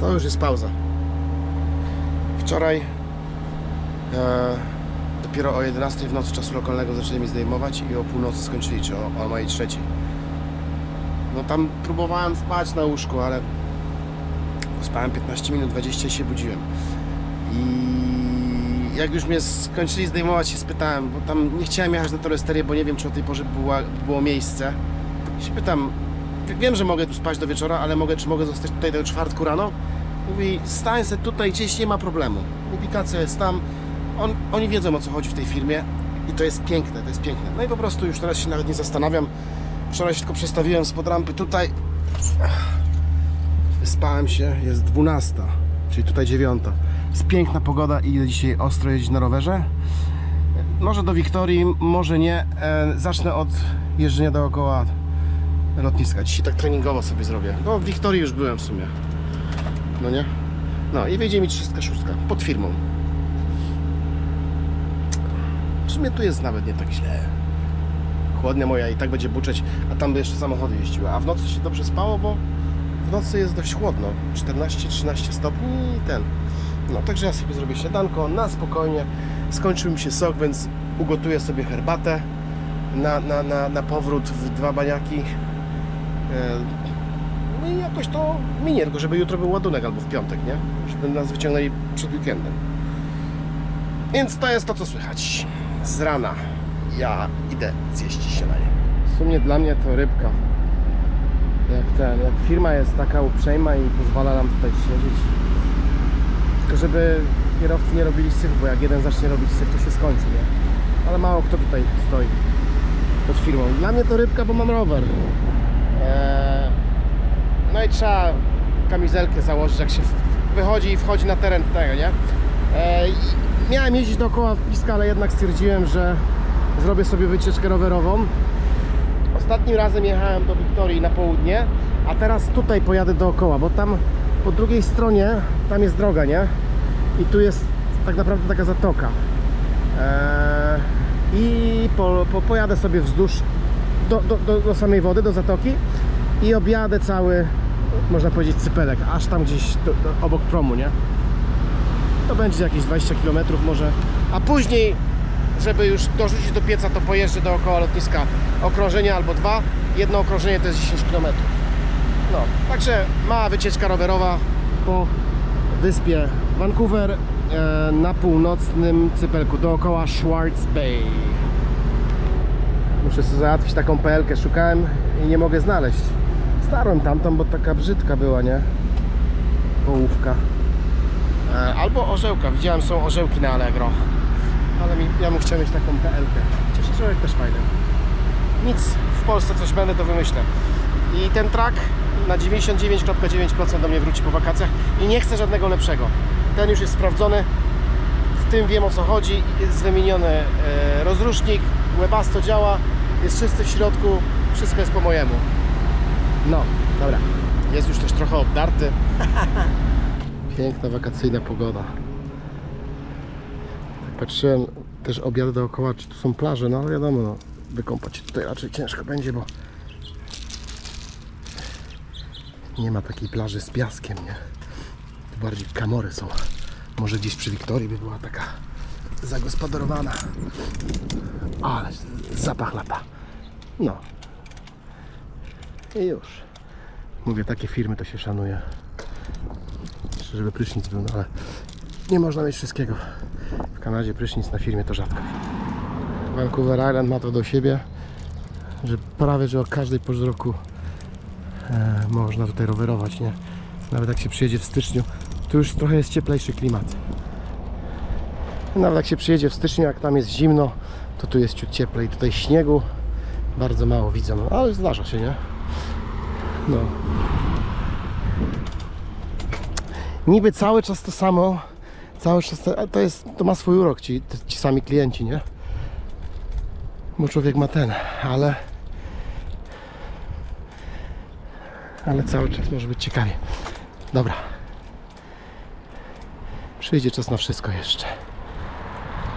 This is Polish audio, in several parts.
To już jest pauza. Wczoraj e, dopiero o 11 w nocy czasu lokalnego zaczęli mi zdejmować i o północy skończyli, czy o, o mojej trzeciej. No tam próbowałem spać na łóżku, ale spałem 15 minut, 20 i się budziłem. I jak już mnie skończyli zdejmować, się spytałem, bo tam nie chciałem jechać na torysterię, bo nie wiem, czy o tej porze była, było miejsce. I się pytam, wiem, że mogę tu spać do wieczora, ale mogę, czy mogę zostać tutaj do czwartku rano? Mówi, stań se tutaj, gdzieś nie ma problemu. Ubikacja jest tam. On, oni wiedzą, o co chodzi w tej firmie i to jest piękne, to jest piękne. No i po prostu już teraz się nawet nie zastanawiam. Wczoraj się tylko przestawiłem spod rampy tutaj. Wyspałem się, jest 12, czyli tutaj 9. Jest piękna pogoda i idę dzisiaj ostro jeździć na rowerze. Może do Wiktorii, może nie. E, zacznę od jeżdżenia dookoła lotniska. Dzisiaj tak treningowo sobie zrobię. No w Wiktorii już byłem w sumie. No nie? No i wyjdzie mi 306 pod firmą. W sumie tu jest nawet nie tak źle. Chłodnia moja i tak będzie buczeć, a tam by jeszcze samochody jeździły. A w nocy się dobrze spało, bo w nocy jest dość chłodno. 14-13 stopni i ten. No także ja sobie zrobię śniadanko na spokojnie. Skończył mi się sok, więc ugotuję sobie herbatę na, na, na, na powrót w dwa baniaki. E, No i jakoś to minie, tylko żeby jutro był ładunek albo w piątek, nie? Żeby nas wyciągnęli przed weekendem. Więc to jest to, co słychać. Z rana ja idę zjeść śniadanie. W sumie dla mnie to rybka. Jak ten, jak firma jest taka uprzejma i pozwala nam tutaj siedzieć. Tylko żeby kierowcy nie robili syf, bo jak jeden zacznie robić syf, to się skończy, nie? Ale mało kto tutaj stoi pod firmą. Dla mnie to rybka, bo mam rower. Eee, no i trzeba kamizelkę założyć, jak się wychodzi i wchodzi na teren tego, nie? Eee, miałem jeździć dookoła piska, ale jednak stwierdziłem, że zrobię sobie wycieczkę rowerową. Ostatnim razem jechałem do Wiktorii na południe, a teraz tutaj pojadę dookoła, bo tam po drugiej stronie tam jest droga, nie? I tu jest tak naprawdę taka zatoka. Eee, I po, po, pojadę sobie wzdłuż do, do, do, samej wody, do zatoki i objadę cały, można powiedzieć, cypelek, aż tam gdzieś do, do, obok promu, nie? To będzie jakieś 20 km może, a później żeby już dorzucić do pieca, to pojeżdżę dookoła lotniska okrążenie albo dwa. Jedno okrążenie to jest 10 km. No, także mała wycieczka rowerowa po wyspie Vancouver e, na północnym cypelku dookoła Schwartz Bay. Muszę sobie załatwić taką PL-kę, szukałem i nie mogę znaleźć. Starłem tamtą, bo taka brzydka była, nie? Połówka. E, albo orzełka, widziałem są orzełki na Allegro ale mi, ja bym chciał mieć taką PL-kę. Chociaż człowiek też fajny. Nic, w Polsce coś będę, to wymyślę. I ten track na 99,9% do mnie wróci po wakacjach i nie chcę żadnego lepszego. Ten już jest sprawdzony, w tym wiem o co chodzi, jest wymieniony e, rozrusznik, webasto działa, jest czysty w środku, wszystko jest po mojemu. No, dobra. Jest już też trochę obdarty. Piękna wakacyjna pogoda. Patrzyłem też obiad dookoła, czy tu są plaże, no ale wiadomo, no, wykąpać się tutaj raczej ciężko będzie, bo nie ma takiej plaży z piaskiem, nie? Tu bardziej kamory są. Może gdzieś przy Wiktorii by była taka zagospodarowana. Ale zapach lata. No. I już. Mówię, takie firmy to się szanuje. Jeszcze żeby prysznic był, no ale nie można mieć wszystkiego. W Kanadzie prysznic na firmie to rzadko. Vancouver Island ma to do siebie, że prawie że o każdej porze roku e, można tutaj rowerować, nie? Nawet jak się przyjedzie w styczniu, to już trochę jest cieplejszy klimat. Nawet jak się przyjedzie w styczniu, jak tam jest zimno, to tu jest ciut cieplej. Tutaj śniegu bardzo mało widzę, no, ale zdarza się, nie? No. Niby cały czas to samo, cały czas to, to jest, to ma swój urok ci, ci sami klienci, nie? Bo człowiek ma ten, ale ale cały czas może być ciekawie. Dobra. Przyjdzie czas na wszystko jeszcze.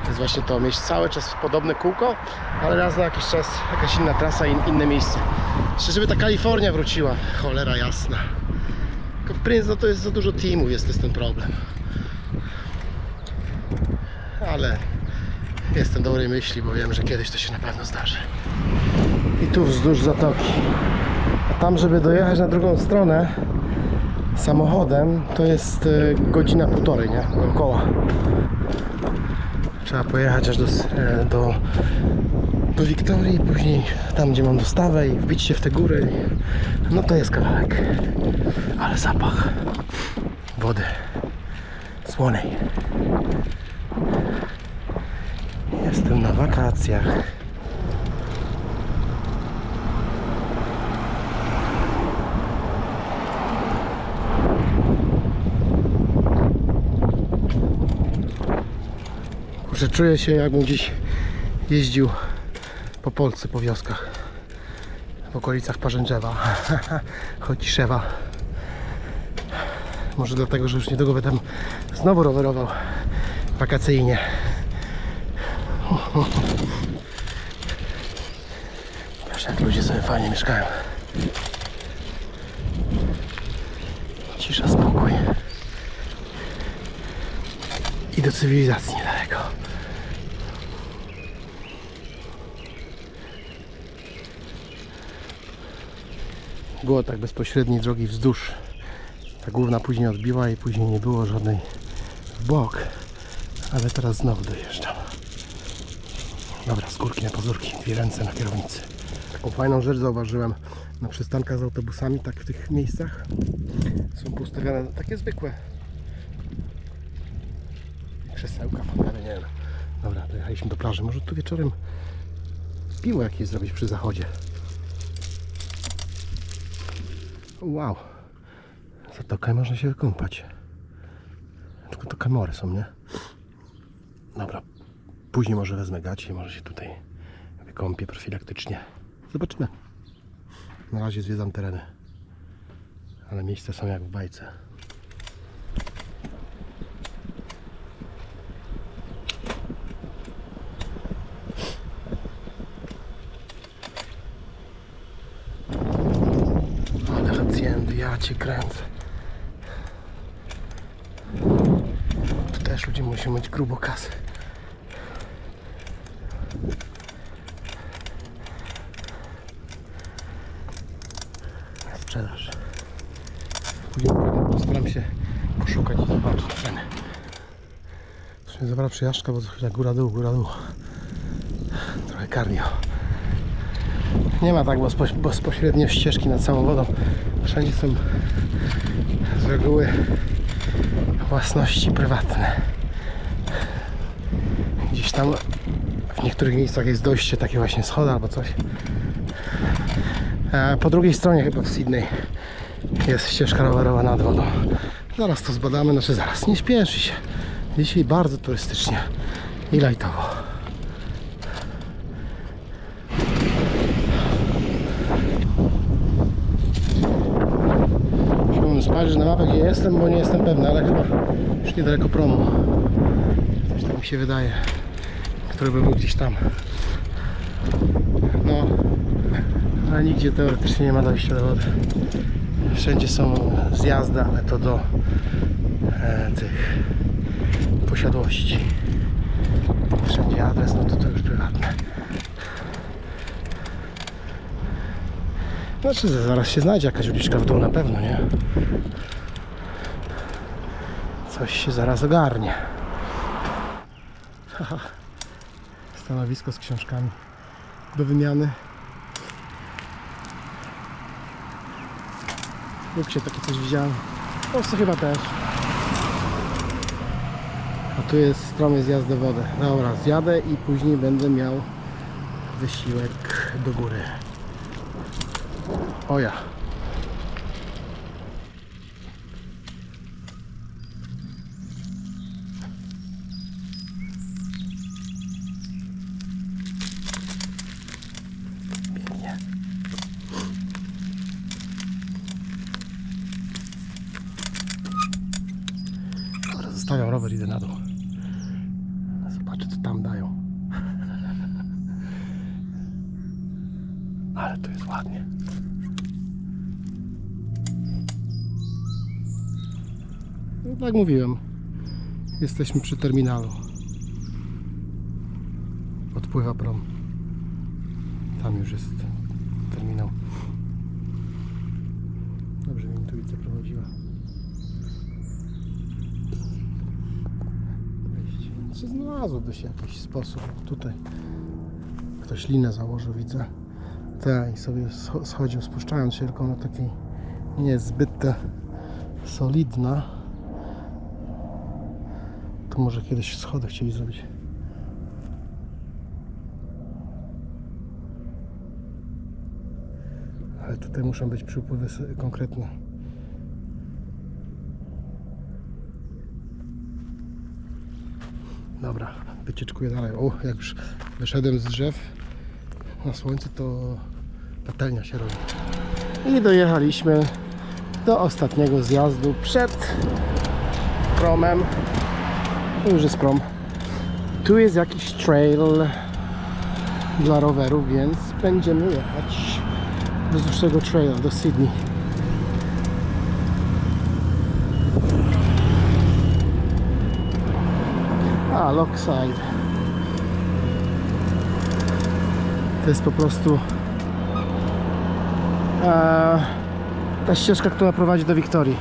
To jest właśnie to, mieć cały czas podobne kółko, ale raz na jakiś czas jakaś inna trasa, in, inne miejsce. Jeszcze żeby ta Kalifornia wróciła. Cholera jasna. Tylko sprint no to jest za dużo teamów, jest, jest ten problem. Ale jestem dobrej myśli, bo wiem, że kiedyś to się na pewno zdarzy. I tu wzdłuż zatoki. A tam, żeby dojechać na drugą stronę samochodem, to jest e, godzina półtorej, nie? Dookoła. Trzeba pojechać aż do, e, do, do Wiktorii, później tam, gdzie mam dostawę i wbić się w te góry. No to jest kawałek. Ale zapach wody słonej. Jestem na wakacjach. Kurczę, czuję się jakbym gdzieś jeździł po Polsce, po wioskach. W okolicach Parzędrzewa, Chociszewa. Może dlatego, że już niedługo będę znowu rowerował wakacyjnie. Proszę, jak ludzie sobie fajnie mieszkają. Cisza, spokój. I do cywilizacji niedaleko. Było tak bezpośredniej drogi wzdłuż. Ta główna później odbiła i później nie było żadnej w bok. Ale teraz znowu dojeżdżam. Dobra, skórki na pazurki, dwie ręce na kierownicy. Taką fajną rzecz zauważyłem na przystankach z autobusami, tak w tych miejscach są postawione takie zwykłe krzesełka, fotele, nie wiem. Dobra, dojechaliśmy do plaży. Może tu wieczorem piwo jakieś zrobić przy zachodzie. Wow. Zatoka i można się wykąpać. Tylko to kamory są, nie? Dobra. Później może wezmę gacie i może się tutaj wykąpię profilaktycznie. Zobaczymy. Na razie zwiedzam tereny. Ale miejsca są jak w bajce. Ale hacjendy, ja cię kręcę. Tu też ludzie muszą mieć grubo kasy. Na sprzedaż. Później postaram się poszukać i zobaczyć ceny. W sumie dobra bo chwilę góra dół, góra dół. Trochę cardio. Nie ma tak bezpo- bezpośrednio ścieżki nad całą wodą. Wszędzie są z reguły własności prywatne. Gdzieś tam w niektórych miejscach jest dojście takie właśnie schody albo coś. Po drugiej stronie chyba w Sydney jest ścieżka rowerowa nad wodą. Zaraz to zbadamy, znaczy zaraz, nie śpieszy się. Dzisiaj bardzo turystycznie i lajtowo. Musiałbym spojrzeć na mapę, gdzie jestem, bo nie jestem pewny, ale chyba już niedaleko promu. Coś tak mi się wydaje, który by był gdzieś tam. No, ale nigdzie teoretycznie nie ma dojścia do wody. Wszędzie są zjazdy, ale to do e, tych posiadłości. Wszędzie adres, no to to już prywatne. Znaczy, zaraz się znajdzie jakaś uliczka w dół na pewno, nie? Coś się zaraz ogarnie. Haha. Stanowisko z książkami do wymiany. Lub się takie coś widziałem. W Polsce chyba też. A tu jest stromy zjazd do wody. Dobra, zjadę i później będę miał wysiłek do góry. O ja. Rower, idę na dół. Zobaczę co tam dają. Ale to jest ładnie. No, tak mówiłem. Jesteśmy przy terminalu. Odpływa prom. Tam już jest terminał. Dobrze mi intuicja prowadziła. Czy znalazłoby się jakiś sposób? Tutaj ktoś linę założył, widzę. Tak, i sobie scho- schodził, spuszczając się, tylko ona takiej nie jest zbyt solidna. To może kiedyś schody chcieli zrobić. Ale tutaj muszą być przypływy konkretne. Dobra, wycieczkuję dalej. O, jak już wyszedłem z drzew na słońce, to patelnia się robi. I dojechaliśmy do ostatniego zjazdu przed promem. Już jest prom. Tu jest jakiś trail dla rowerów, więc będziemy jechać wzdłuż tego traila do Sydney. A, Lockside. To jest po prostu e, ta ścieżka, która prowadzi do Wiktorii.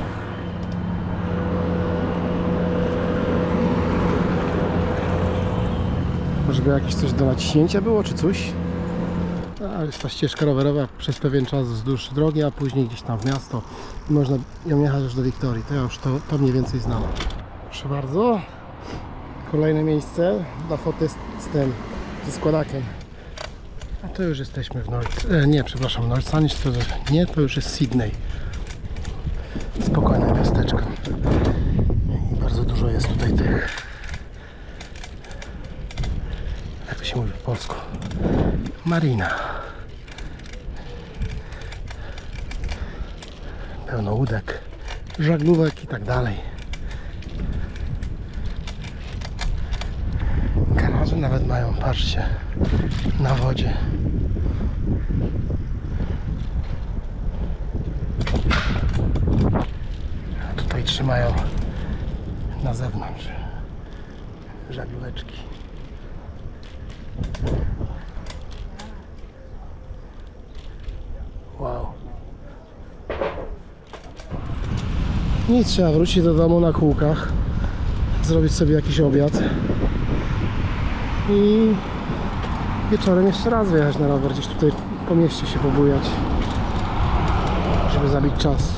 Może by jakieś coś do naciśnięcia było, czy coś? A, jest ta ścieżka rowerowa przez pewien czas wzdłuż drogi, a później gdzieś tam w miasto. Można ją jechać aż do Wiktorii. To ja już to, to mniej więcej znam. Proszę bardzo. Kolejne miejsce dla foty z, z tym, ze składakiem. A to już jesteśmy w North... E, nie, przepraszam, North Sunny, to nie, to już jest Sydney. Spokojne miasteczko. I bardzo dużo jest tutaj tych... Jak to się mówi po polsku? Marina. Pełno łódek, żaglówek i tak dalej. Nawet mają, patrzcie, na wodzie. Tutaj trzymają na zewnątrz żaglóweczki. Wow. Nic, trzeba wrócić do domu na kółkach, zrobić sobie jakiś obiad i wieczorem jeszcze raz wyjechać na rower, gdzieś tutaj po mieście się pobujać, żeby zabić czas.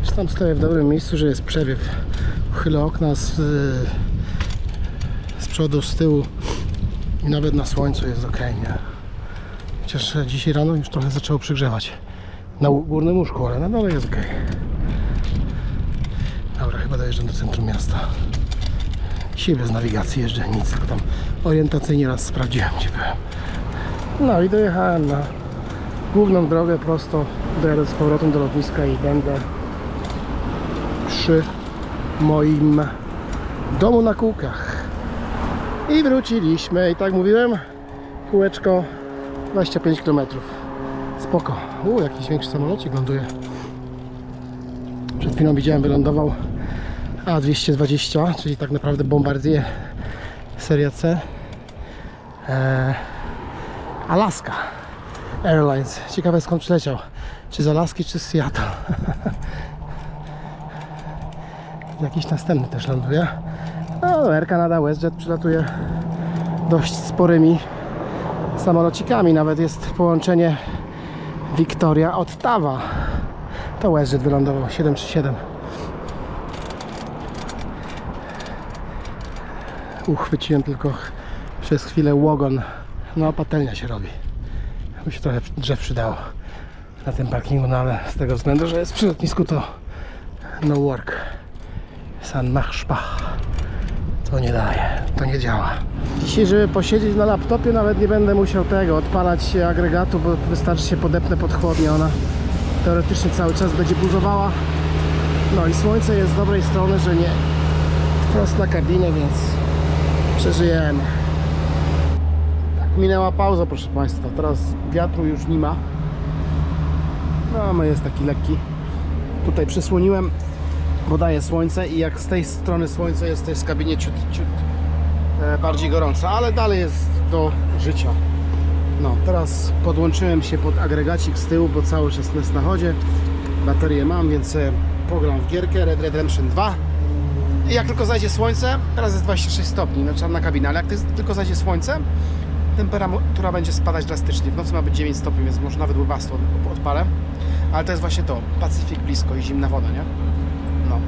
Już tam stoję w dobrym miejscu, że jest przewiew. Chylę okna z, z przodu, z tyłu i nawet na słońcu jest ok, nie? Chociaż dzisiaj rano już trochę zaczęło przygrzewać na górnym łóżku, ale na dole jest ok. Dobra, chyba dojeżdżam do centrum miasta. Dzisiaj bez nawigacji jeżdżę, nic, tylko tam orientacyjnie raz sprawdziłem, gdzie byłem. No i dojechałem na główną drogę prosto, dojadę z powrotem do lotniska i będę przy moim domu na kółkach. I wróciliśmy i tak mówiłem, kółeczko 25 km. Spoko. U, jakiś większy samolocik ląduje. Przed chwilą widziałem, wylądował A220, czyli tak naprawdę Bombardier seria C. Eee, Alaska Airlines. Ciekawe skąd przyleciał. Czy z Alaski, czy z Seattle. Jakiś następny też ląduje. No, Air Canada WestJet przylatuje dość sporymi samolocikami. Nawet jest połączenie Victoria od Tawa. To WestJet wylądował 737. Uchwyciłem tylko przez chwilę łogon. No, patelnia się robi. By się trochę drzew przydało na tym parkingu, no ale z tego względu, że jest przy lotnisku to no work. San Machspach. To nie daje, to nie działa. Dzisiaj, żeby posiedzieć na laptopie, nawet nie będę musiał tego odpalać agregatu, bo wystarczy się podepnę pod chłodnię. Ona teoretycznie cały czas będzie buzowała. No i słońce jest z dobrej strony, że nie wprost na kabinę, więc przeżyjemy. Tak, minęła pauza, proszę Państwa. Teraz wiatru już nie ma. No, jest taki lekki. Tutaj przysłoniłem bo daje słońce i jak z tej strony słońce jest, to jest w kabinie ciut, ciut e, bardziej gorąco, ale dalej jest do życia. No, teraz podłączyłem się pod agregacik z tyłu, bo cały czas jest na chodzie. Baterię mam, więc pogram w gierkę Red Redemption 2. Jak tylko zajdzie słońce, teraz jest 26 stopni, no czarna kabina, ale jak ty- tylko zajdzie słońce, temperatura będzie spadać drastycznie. W nocy ma być 9 stopni, więc może nawet webasto odpalę. Ale to jest właśnie to, Pacyfik blisko i zimna woda, nie? No.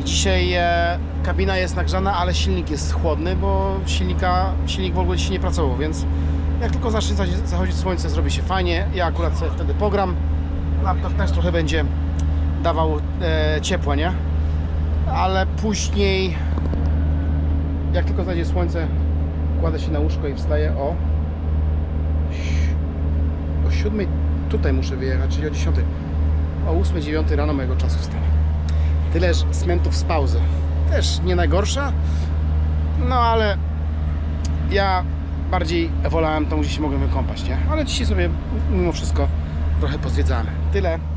I dzisiaj e, kabina jest nagrzana, ale silnik jest chłodny, bo silnika, silnik w ogóle dzisiaj nie pracował, więc jak tylko zacznie zachodzić słońce, zrobi się fajnie. Ja akurat sobie wtedy pogram. Laptop też trochę będzie dawał e, nie? Ale później, jak tylko znajdzie słońce, kładę się na łóżko i wstaję o o 7 tutaj muszę wyjechać, czyli o 10. O 8-9 rano mojego czasu wstanę. Tyleż smentów z pauzy. Też nie najgorsza, no ale ja bardziej wolałem tą, gdzie się mogłem wykąpać, nie? Ale dzisiaj sobie mimo wszystko trochę pozwiedzamy. Tyle.